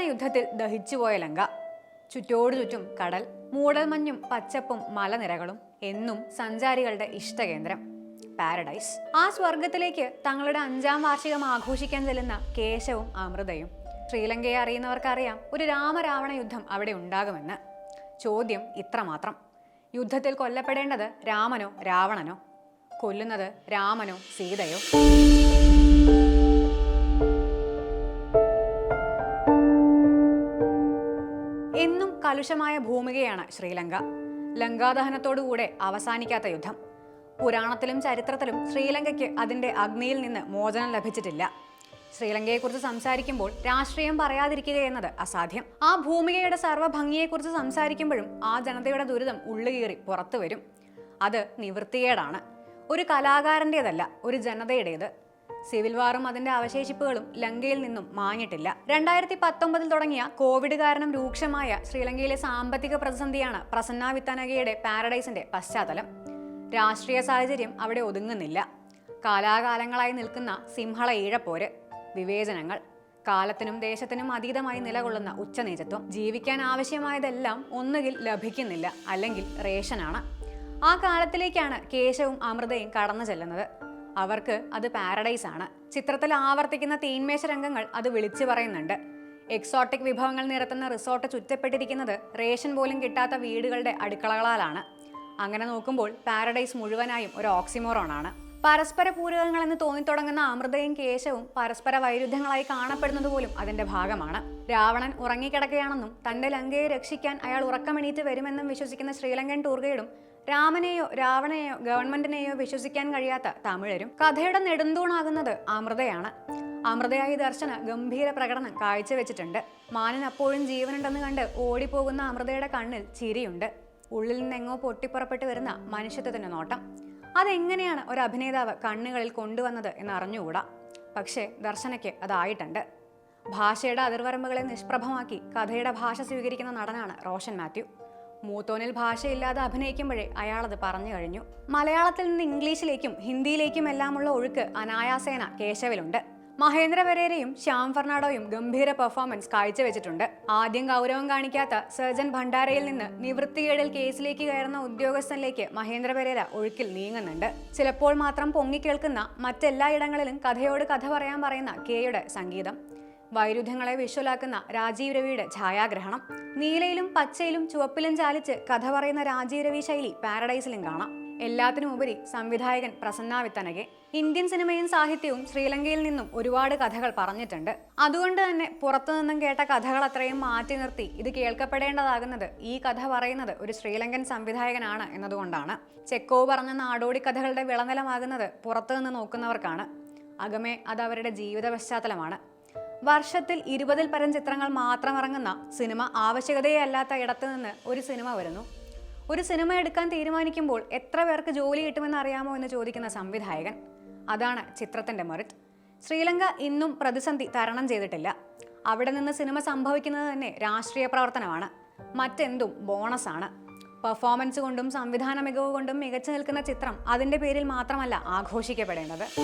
രാവണ യുദ്ധത്തിൽ ദഹിച്ചുപോയ ലങ്ക. ചുറ്റോടു ചുറ്റും കടൽ മൂടൽമഞ്ഞും പച്ചപ്പും മലനിരകളും എന്നും സഞ്ചാരികളുടെ ഇഷ്ടകേന്ദ്രം. പാരഡൈസ് ആ സ്വർഗത്തിലേക്ക് തങ്ങളുടെ അഞ്ചാം വാർഷികം ആഘോഷിക്കാൻ ചെല്ലുന്ന കേശവും അമൃതയും. ശ്രീലങ്കയെ അറിയുന്നവർക്കറിയാം ഒരു രാമരാവണ യുദ്ധം അവിടെ ഉണ്ടാകുമെന്ന്. ചോദ്യം ഇത്രമാത്രം. യുദ്ധത്തിൽ കൊല്ലപ്പെടേണ്ടത് രാമനോ രാവണനോ? കൊല്ലുന്നത് രാമനോ സീതയോ? എന്നും കലുഷമായ ഭൂമികയാണ് ശ്രീലങ്ക. ലങ്കാദഹനത്തോടുകൂടെ അവസാനിക്കാത്ത യുദ്ധം. പുരാണത്തിലും ചരിത്രത്തിലും ശ്രീലങ്കയ്ക്ക് അതിന്റെ അഗ്നിയിൽ നിന്ന് മോചനം ലഭിച്ചിട്ടില്ല. ശ്രീലങ്കയെക്കുറിച്ച് സംസാരിക്കുമ്പോൾ രാഷ്ട്രീയം പറയാതിരിക്കുക എന്നത് അസാധ്യം. ആ ഭൂമികയുടെ സർവഭംഗിയെക്കുറിച്ച് സംസാരിക്കുമ്പോഴും ആ ജനതയുടെ ദുരിതം ഉള്ളുകീറി പുറത്തു വരും അത് നിവൃത്തികേടാണ്. ഒരു കലാകാരന്റെതല്ല ഒരു ജനതയുടേത്. സിവിൽ വാറും അതിന്റെ അവശേഷിപ്പുകളും ലങ്കയിൽ നിന്നും മാഞ്ഞിട്ടില്ല. രണ്ടായിരത്തി പത്തൊമ്പതിൽ തുടങ്ങിയ കോവിഡ് കാരണം രൂക്ഷമായ ശ്രീലങ്കയിലെ സാമ്പത്തിക പ്രതിസന്ധിയാണ് പ്രസന്ന വിത്തനകയുടെ പാരഡൈസിന്റെ പശ്ചാത്തലം. രാഷ്ട്രീയ സാഹചര്യം അവിടെ ഒതുങ്ങുന്നില്ല. കാലാകാലങ്ങളായി നിൽക്കുന്ന സിംഹള ഈഴപ്പോര് വിവേചനങ്ങൾ കാലത്തിനും ദേശത്തിനും അതീതമായി നിലകൊള്ളുന്ന ഉച്ചനീചത്വം ജീവിക്കാൻ ആവശ്യമായതെല്ലാം ഒന്നുകിൽ ലഭിക്കുന്നില്ല അല്ലെങ്കിൽ റേഷനാണ്. ആ കാലത്തിലേക്കാണ് കേശവും അമൃതയും കടന്നു ചെല്ലുന്നത്. അവർക്ക് അത് പാരഡൈസ് ആണ്. ചിത്രത്തിൽ ആവർത്തിക്കുന്ന തീന്മേശ രംഗങ്ങൾ അത് വിളിച്ചു പറയുന്നുണ്ട്. എക്സോട്ടിക് വിഭവങ്ങൾ നിരത്തുന്ന റിസോർട്ട് ചുറ്റപ്പെട്ടിരിക്കുന്നത് റേഷൻ പോലും കിട്ടാത്ത വീടുകളുടെ അടുക്കളകളാലാണ്. അങ്ങനെ നോക്കുമ്പോൾ പാരഡൈസ് മുഴുവനായും ഒരു ഓക്സിമോറോൺ ആണ്. പരസ്പര പൂരകങ്ങൾ എന്ന് തോന്നിത്തുടങ്ങുന്ന അമൃതയും കേശവും പരസ്പര വൈരുദ്ധ്യങ്ങളായി കാണപ്പെടുന്നത് പോലും അതിന്റെ ഭാഗമാണ്. രാവണൻ ഉറങ്ങിക്കിടക്കുകയാണെന്നും തന്റെ ലങ്കയെ രക്ഷിക്കാൻ അയാൾ ഉറക്കമെണീറ്റ് വരുമെന്നും വിശ്വസിക്കുന്ന ശ്രീലങ്കൻ ടൂർ ഗൈഡും രാമനെയോ രാവണനെയോ ഗവൺമെന്റിനെയോ വിശ്വസിക്കാൻ കഴിയാത്ത തമിഴരും കഥയുടെ നെടുന്തൂണാകുന്നത് അമൃതയാണ്. അമൃതയായി ദർശന ഗംഭീര പ്രകടനം കാഴ്ചവെച്ചിട്ടുണ്ട്. മാനൻ അപ്പോഴും ജീവനുണ്ടെന്ന് കണ്ട് ഓടിപ്പോകുന്ന അമൃതയുടെ കണ്ണിൽ ചിരിയുണ്ട്. ഉള്ളിൽ നിന്നെങ്ങോ പൊട്ടിപ്പുറപ്പെട്ട് വരുന്ന മനുഷ്യത്വത്തിന്റെ നോട്ടം. അതെങ്ങനെയാണ് ഒരു അഭിനേതാവ് കണ്ണുകളിൽ കൊണ്ടുവന്നത് എന്ന് അറിഞ്ഞുകൂടാ പക്ഷേ ദർശനയ്ക്ക് അതായിട്ടുണ്ട്. ഭാഷയുടെ അതിർവരമ്പുകളെ നിഷ്പ്രഭമാക്കി കഥയുടെ ഭാഷ സ്വീകരിക്കുന്ന നടനാണ് റോഷൻ മാത്യു. മൂത്തോനിൽ ഭാഷയില്ലാതെ അഭിനയിക്കുമ്പോഴേ അയാളത് പറഞ്ഞു കഴിഞ്ഞു. മലയാളത്തിൽ നിന്ന് ഇംഗ്ലീഷിലേക്കും ഹിന്ദിയിലേക്കും എല്ലാമുള്ള ഒഴുക്ക് അനായാസേന കേശവിലുണ്ട്. മഹേന്ദ്ര പെരേരയും ശ്യാം ഫെർണാഡോയും ഗംഭീര പെർഫോമൻസ് കാഴ്ചവെച്ചിട്ടുണ്ട്. ആദ്യം ഗൗരവം കാണിക്കാത്ത സർജൻ ഭണ്ഡാരയിൽ നിന്ന് നിവൃത്തികേടിൽ കേസിലേക്ക് കയറുന്ന ഉദ്യോഗസ്ഥനിലേക്ക് മഹേന്ദ്ര പെരേര ഒഴുക്കിൽ നീങ്ങുന്നുണ്ട്. ചിലപ്പോൾ മാത്രം പൊങ്ങിക്കേൾക്കുന്ന മറ്റെല്ലായിടങ്ങളിലും കഥയോട് കഥ പറയാൻ പറയുന്ന കെയുടെ സംഗീതം. വൈരുദ്ധ്യങ്ങളെ വിഷ്വലാക്കുന്ന രാജീവ് രവിയുടെ ഛായാഗ്രഹണം. നീലയിലും പച്ചയിലും ചുവപ്പിലും ചാലിച്ച് കഥ പറയുന്ന രാജീവ് രവി ശൈലി പാരഡൈസിലും കാണാം. എല്ലാത്തിനും ഉപരി സംവിധായകൻ പ്രസന്ന വിത്തനകെ. ഇന്ത്യൻ സിനിമയും സാഹിത്യവും ശ്രീലങ്കയിൽ നിന്നും ഒരുപാട് കഥകൾ പറഞ്ഞിട്ടുണ്ട്. അതുകൊണ്ട് തന്നെ പുറത്തു നിന്നും കേട്ട കഥകൾ അത്രയും മാറ്റി നിർത്തി ഇത് കേൾക്കപ്പെടേണ്ടതാകുന്നത് ഈ കഥ പറയുന്നത് ഒരു ശ്രീലങ്കൻ സംവിധായകനാണ് എന്നതുകൊണ്ടാണ്. ചെക്കോ പറഞ്ഞ നാടോടി കഥകളുടെ വിളനിലമാകുന്നത് പുറത്തു നിന്ന് നോക്കുന്നവർക്കാണ്. അകമേ അത് അവരുടെ ജീവിത പശ്ചാത്തലമാണ്. വർഷത്തിൽ ഇരുപതിൽ പരം ചിത്രങ്ങൾ മാത്രം ഇറങ്ങുന്ന സിനിമ ആവശ്യകതയെ അല്ലാത്ത ഇടത്തു നിന്ന് ഒരു സിനിമ വരുന്നു. ഒരു സിനിമ എടുക്കാൻ തീരുമാനിക്കുമ്പോൾ എത്ര പേർക്ക് ജോലി കിട്ടുമെന്ന് അറിയാമോ എന്ന് ചോദിക്കുന്ന സംവിധായകൻ. അതാണ് ചിത്രത്തിന്റെ മെറിറ്റ്. ശ്രീലങ്ക ഇന്നും പ്രതിസന്ധി തരണം ചെയ്തിട്ടില്ല. അവിടെ നിന്ന് സിനിമ സംഭവിക്കുന്നത് തന്നെ രാഷ്ട്രീയ പ്രവർത്തനമാണ്. മറ്റെന്തും ബോണസാണ് പെർഫോമൻസ് കൊണ്ടും സംവിധാന മികവ് കൊണ്ടും മികച്ചു നിൽക്കുന്ന ചിത്രം അതിന്റെ പേരിൽ മാത്രമല്ല ആഘോഷിക്കപ്പെടേണ്ടത്.